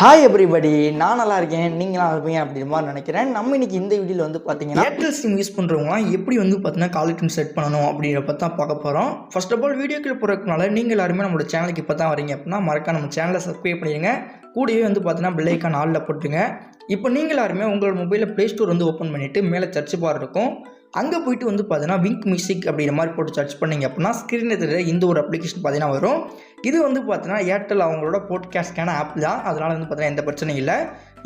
Hi everybody நான் நல்லா இருக்கேன். நீங்களா நல்லா இருப்பீங்க அப்படின்ற மாதிரி நினைக்கிறேன். நம்ம இன்னைக்கு இந்த வீடியோவில் வந்து பார்த்தீங்கன்னா ஏர்டெல் சிம் யூஸ் பண்ணுறவங்களாம் எப்படி வந்து பார்த்தீங்கன்னா கால் டியூன் செட் பண்ணணும் அப்படிங்கிற பற்றி தான் பார்க்க போகிறோம் ஃபர்ஸ்ட் ஆஃப் ஆல் வீடியோக்கள் போகிறதுனால நீங்கள் எல்லாருமே நம்மளோட சேனலுக்கு இப்போ தான் வரீங்க அப்படின்னா மறக்காம நம்ம சேனலை சப்ஸ்கிரைப் பண்ணிடுங்க. கூடவே வந்து பார்த்தீங்கன்னா பெல் ஆளில் போட்டுருங்க இப்போ நீங்கள் எல்லாருமே உங்களோட மொபைலில் ப்ளே ஸ்டோர் வந்து ஓப்பன் பண்ணிவிட்டு மேலே சர்ச் பார் இருக்கும். அங்கே போயிட்டு வந்து பார்த்தீங்கன்னா விங்க் மியூசிக் அப்படிங்கிற மாதிரி போட்டு சர்ச் பண்ணீங்க அப்படின்னா ஸ்க்ரீனில் தெரியல இந்த ஒரு அப்ளிகேஷன் பார்த்தீங்கன்னா வரும். இது வந்து பார்த்தீங்கன்னா ஏர்டெல் அவங்களோட போட்காஸ்ட்கான ஆப் தான். அதனால் வந்து பார்த்தீங்கன்னா எந்த பிரச்சனையும் இல்லை.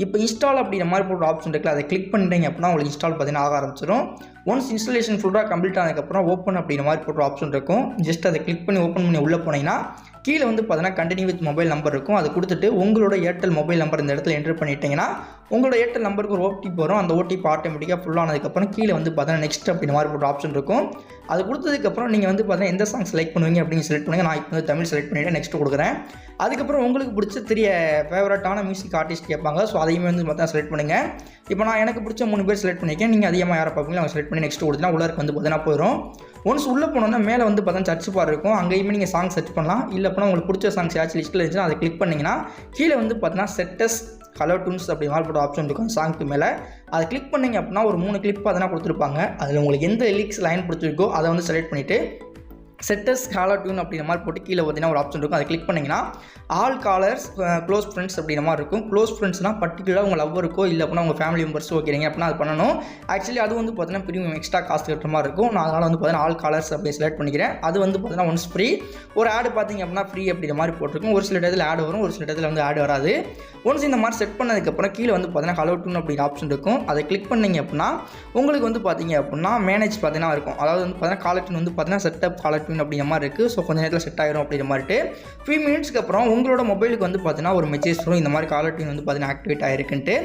இப்போ இன்ஸ்டால் அப்படிங்கிற மாதிரி போட்டு ஆப்ஷன் இருக்குல்ல அதை கிளிக் பண்ணிட்டீங்க அப்படின்னா உங்களுக்கு இன்ஸ்டால் பார்த்தீங்கன்னா ஆக ஆரம்பிச்சிடும் ஒன்ஸ் இன்ஸ்டாலேஷன் ஃபுல்லாக கம்ப்ளீட் ஆனதுக்கப்புறம் ஓப்பன் அப்படிங்கிற மாதிரி போட்டு ஆப்ஷன் இருக்கும். ஜஸ்ட் அதை கிளிக் பண்ணி ஓப்பன் பண்ணி உள்ளே போனீங்கன்னா கீழே வந்து பார்த்தீங்கன்னா கண்டினியூ வித் மொபைல் நம்பர் இருக்கும். அதை கொடுத்துட்டு உங்களோட ஏர்டெல் மொபைல் நம்பர் இந்த இடத்துல என்டர் பண்ணிட்டீங்கன்னா உங்களோட ஏர்டெல் நம்பருக்கு ஒரு ஓடிபி வரும். அந்த ஓடிபி ஆட்டோமேட்டிக்காக ஃபுல் ஆனதுக்கப்புறம் கீழே வந்து பார்த்தீங்கன்னா நெக்ஸ்ட் அப்படின்ற மாதிரி போட்டு ஆப்ஷன் இருக்கும். அது கொடுத்ததுக்கப்புறம் நீங்கள் வந்து பார்த்தீங்கன்னா எந்த சாங் செலக்ட் பண்ணுவீங்க அப்படின்னு செலக்ட் பண்ணுங்கள் நான் இப்போ வந்து தமிழ் செலக்ட் பண்ணிவிட்டு நெக்ஸ்ட் கொடுக்குறேன். அதுக்கப்புறம் உங்களுக்கு பிடிச்ச தெரிய ஃபேவரட்டான மியூசிக் ஆர்டிஸ்ட் கேட்பாங்க. ஸோ அதையுமே வந்து பார்த்தா செலக்ட் பண்ணுங்கள் இப்போ நான் எனக்கு பிடிச்ச மூணு பேர் செலக்ட் பண்ணியிருக்கேன். நீங்கள் அதிகமாக யாரை பார்ப்பீங்களோ அவங்க செலக்ட் பண்ணி நெக்ஸ்ட் கொடுத்தா உள்ளாருக்கு வந்து பார்த்தீங்கன்னா போயிடும் ஒன்ஸ் உள்ளே போனோன்னா மேலே வந்து பார்த்தா சர்ச் பார் இருக்கும். அங்கேயுமே நீங்கள் சாங் சர்ச் பண்ணலாம். இல்லை அப்படின்னா உங்களுக்கு பிடிச்ச சாங்ஸ் ஏதாச்சும் லிஸ்ட்டில் இருந்துச்சுன்னா அதை கிளிக் பண்ணிங்கன்னா கீழே வந்து பார்த்தீங்கன்னா செட்டஸ் கலர் டூன்ஸ் அப்படி மாதிரி போட்ட ஆப்ஷன் இருக்கும். சாங்க்கு மேலே. அதை கிளிக் பண்ணீங்க அப்படின்னா ஒரு மூணு கிளிப் அதெல்லாம் கொடுத்துருப்பாங்க. அதில் உங்களுக்கு எந்த லிரிக்ஸ் லைன் பிடிச்சிருக்கோ அதை வந்து செலக்ட் பண்ணிவிட்டு செட்டஸ் காலர் டியூன் அப்படிங்கிற மாதிரி போட்டு கீழே பார்த்தீங்கன்னா ஒரு ஆப்ஷன் இருக்கும் அதை கிளிக் பண்ணிங்கன்னா ஆல் காலர்ஸ் க்ளோஸ் ஃப்ரெண்ட்ஸ் அப்படிங்கிற மாதிரி இருக்கும். க்ளோஸ் ஃப்ரெண்ட்ஸ்னால் பர்டிகுலராக உங்கள் லவ்வருக்கோ இல்லை அப்படின்னா உங்கள் ஃபேமிலி மெம்பர்ஸ் ஓகேங்க அப்படின்னா அது பண்ணணும். ஆக்சுவலி அது வந்து பார்த்தீங்கன்னா ப்ரீமியம் எக்ஸ்ட்ரா காஸ்ட் கட்டுற மாதிரி இருக்கும். நான் அதனால் வந்து பார்த்தீங்கன்னா ஆல் காலர்ஸ் அப்படி செலக்ட் பண்ணிக்கிறேன். அது வந்து பார்த்தீங்கன்னா ஒன்ஸ் ஃப்ரீ ஒரு ஆடு பார்த்தீங்க அப்படின்னா ஃப்ரீ அப்படிங்கிற மாதிரி போட்டிருக்கும். ஒரு சில இடத்துல ஆடு வரும் ஒரு சில இடத்துல வந்து ஆடு வராது. ஒன்ஸ் இந்த மாதிரி செட் பண்ணதுக்கப்புறம் கீழே வந்து பார்த்தீங்கன்னா ஹலோ டூன் அப்படிங்கிற ஆப்ஷன் இருக்கும். அதை கிளிக் பண்ணிங்க அப்படின்னா உங்களுக்கு வந்து பார்த்தீங்க அப்படின்னா மேனேஜ் பார்த்தீங்கன்னா இருக்கும். அதாவது வந்து பார்த்தீங்கன்னா காலர் டூன் வந்து பார்த்தீங்கன்னா செட்டப் காலர் டியூன் அப்படிங்கிற மாதிரி இருக்குது ஸோ கொஞ்சம் நேரத்தில் செட் ஆயிரும் அப்படிங்கிற மாதிரிட்டு ஃபியூ மினிட்ஸ்க்கு அப்புறம் உங்களோட மொபைலுக்கு வந்து பார்த்தீங்கன்னா ஒரு மெசேஜ் வரும். இந்த மாதிரி காலர் டியூன் வந்து பார்த்தீங்கன்னா ஆக்டிவேட் ஆயிருக்குன்ட்டு.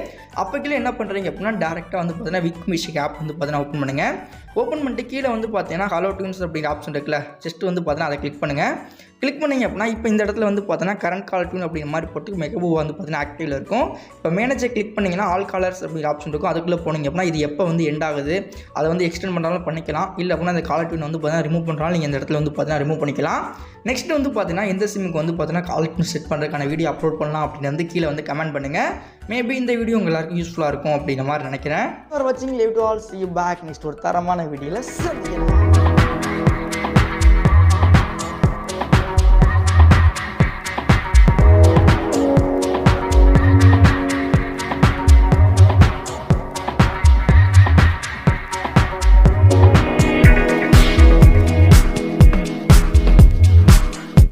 அப்போக்கில் என்ன பண்ணுறீங்க அப்படின்னா டேரெக்டாக வந்து பார்த்தீங்கன்னா விக் மியூசிக் ஆப் வந்து பார்த்தீங்கன்னா ஓப்பன் பண்ணுங்கள் ஓப்பன் பண்ணிட்டு கீழே வந்து பார்த்தீங்கன்னா ஹலோ டியூன்ஸ் அப்படிங்கிற ஆப்ஷன் இருக்குல்ல ஜஸ்ட் வந்து பார்த்தீங்கன்னா அதை கிளிக் பண்ணுங்கள் கிளிக் பண்ணிங்க அப்படின்னா இப்போ இந்த இடத்துல வந்து பார்த்தீங்கன்னா கரண்ட் கால் டியூன் அப்படிங்கிற மாதிரி போட்டு மெகபூ வந்து பார்த்தீங்கன்னா ஆக்டிவில் இருக்கும். இப்போ மேனேஜர் கிளிக் பண்ணிங்கன்னா ஆல் காலர்ஸ் அப்படிங்கிற ஆப்ஷன் இருக்கும். அதுக்குள்ளே போனீங்க அப்படின்னா இது எப்போ வந்து எண்ட் ஆகுது அதை வந்து எக்ஸ்டெண்ட் பண்ணாலும் பண்ணிக்கலாம். இல்லை அப்படின்னா அந்த காலர் டியூன் வந்து பார்த்தீங்கன்னா ரிமூவ் பண்ணுறாலும் நீங்கள் இந்த இடத்துல வந்து பார்த்தீங்கன்னா ரிமூவ் பண்ணிக்கலாம். நெக்ஸ்ட் வந்து பார்த்தீங்கன்னா எந்த சிம்முக்கு வந்து பார்த்தீங்கன்னா கால் செட் பண்ணுறதுக்கான வீடியோ அப்லோட் பண்ணலாம் அப்படின்னு வந்து கீழே வந்து கமெண்ட் பண்ணுங்கள் மேபி இந்த வீடியோ உங்கள் எல்லாருக்கும் யூஸ்ஃபுல்லாக இருக்கும் அப்படிங்கிற மாதிரி நினைக்கிறேன். வாட்சிங் live to all see back next ஒரு தரமான வீடியோவில்